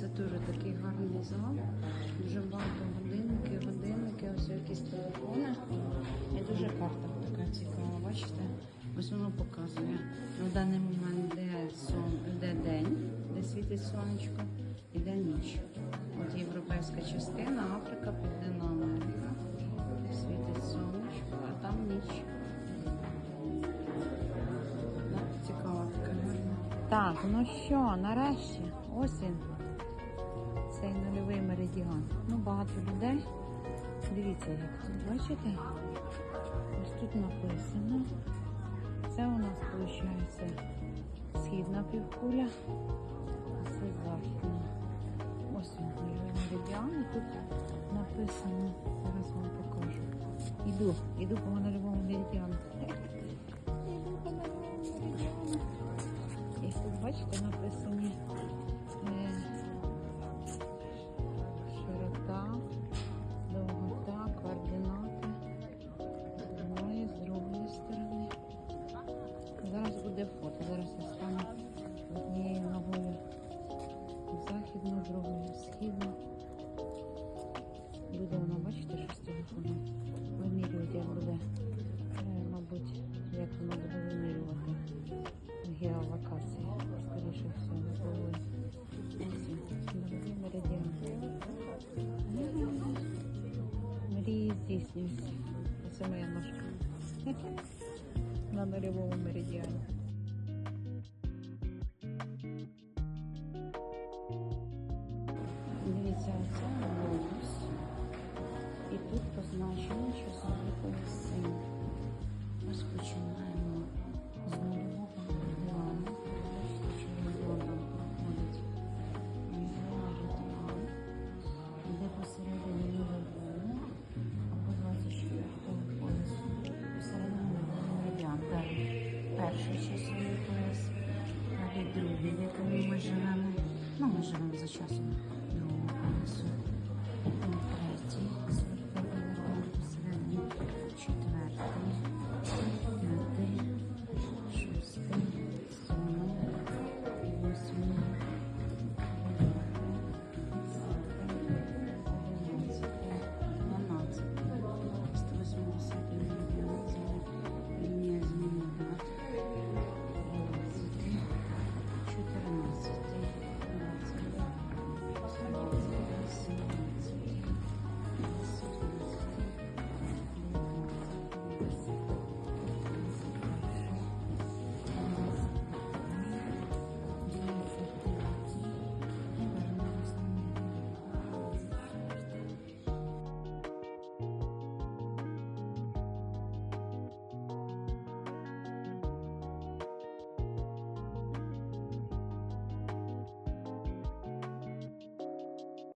Це дуже такий гарний зал. Дуже багато годинників, годинники, ось якісь телефони. І дуже карта така цікава, бачите? Ось воно показує на даний момент, де сон, де день, де світить сонечко, і де ніч. От європейська частина, Африка, Південна Америка. Світить сонечко, а там ніч. Так, цікаво таке гарне. Так, ну що, нарешті, ось. Цей нульовий. Ну, багато людей. Дивіться, як тут, бачите? Ось тут написано. Це у нас виходить східна півкуля, а це західна. Ось він тут написано, зараз вам покажу. Іду, іду по нульовому меридіану. Іду по нульовому меридіану. І тут, бачите, написані буде фото. Зараз я стану однією ногою в західну, другою в східну. Буде воно, бачите, що з телефоном вимірювати, як буде, е, мабуть, як воно буде вимірювати геолокації. Скоріше всього, він, новий меридіан. Мрії здійснюються. Оце моя ножка. На нульовому меридіані. Це глобус. І тут позначено, залишилось син. Ось з нульового меридіану. Бачите, що згодом проходить. Меридіан. Де посередині нульового або 24 поясу. Посередині нульового. Далі перший часовий пояс. Далі другий, в ми